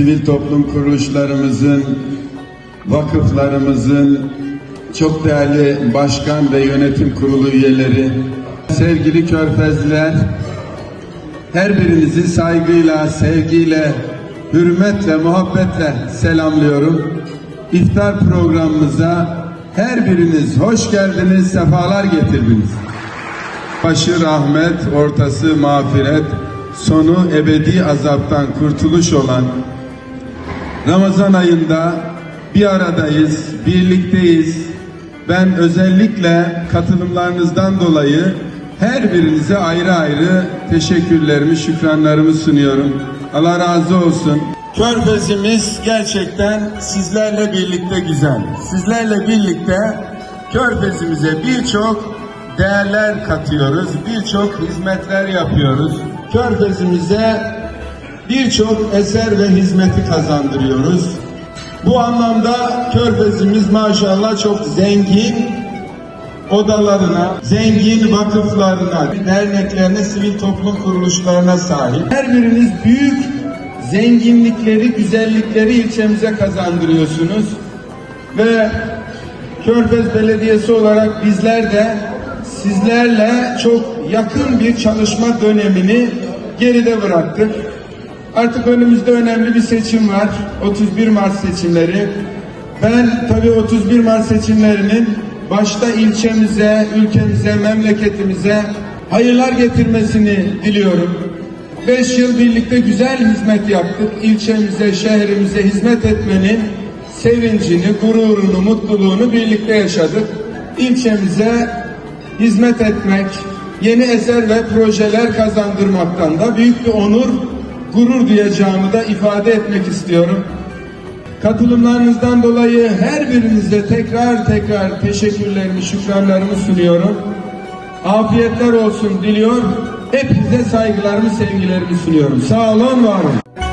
sivil toplum kuruluşlarımızın, vakıflarımızın çok değerli başkan ve yönetim kurulu üyeleri, sevgili körfezliler, her birinizi saygıyla, sevgiyle, hürmetle, muhabbetle selamlıyorum. İftar programımıza her biriniz hoş geldiniz, sefalar getirdiniz. Başı rahmet, ortası mağfiret, sonu ebedi azaptan kurtuluş olan Ramazan ayında bir aradayız, birlikteyiz. Ben özellikle katılımlarınızdan dolayı her birinize ayrı ayrı teşekkürlerimi, şükranlarımı sunuyorum. Allah razı olsun. Körfezimiz gerçekten sizlerle birlikte güzel. Sizlerle birlikte Körfezimize birçok değerler katıyoruz, birçok hizmetler yapıyoruz. Körfezimize birçok eser ve hizmeti kazandırıyoruz. Bu anlamda Körfezimiz maşallah çok zengin odalarına, zengin vakıflarına, derneklerine, sivil toplum kuruluşlarına sahip. Her biriniz büyük zenginlikleri, güzellikleri ilçemize kazandırıyorsunuz. Ve Körfez Belediyesi olarak bizler de sizlerle çok yakın bir çalışma dönemini geride bıraktık. Artık önümüzde önemli bir seçim var. 31 Mart seçimleri. Ben tabii 31 Mart seçimlerinin başta ilçemize, ülkemize, memleketimize hayırlar getirmesini diliyorum. 5 yıl birlikte güzel hizmet yaptık. İlçemize, şehrimize hizmet etmenin sevincini, gururunu, mutluluğunu birlikte yaşadık. İlçemize hizmet etmek, yeni eser ve projeler kazandırmaktan da büyük bir onur, gurur duyacağımı da ifade etmek istiyorum. Katılımlarınızdan dolayı her birinize tekrar tekrar teşekkürlerimi, şükranlarımı sunuyorum. Afiyetler olsun diliyor. Hepinize saygılarımı, sevgilerimi sunuyorum. Sağ olun, var olun.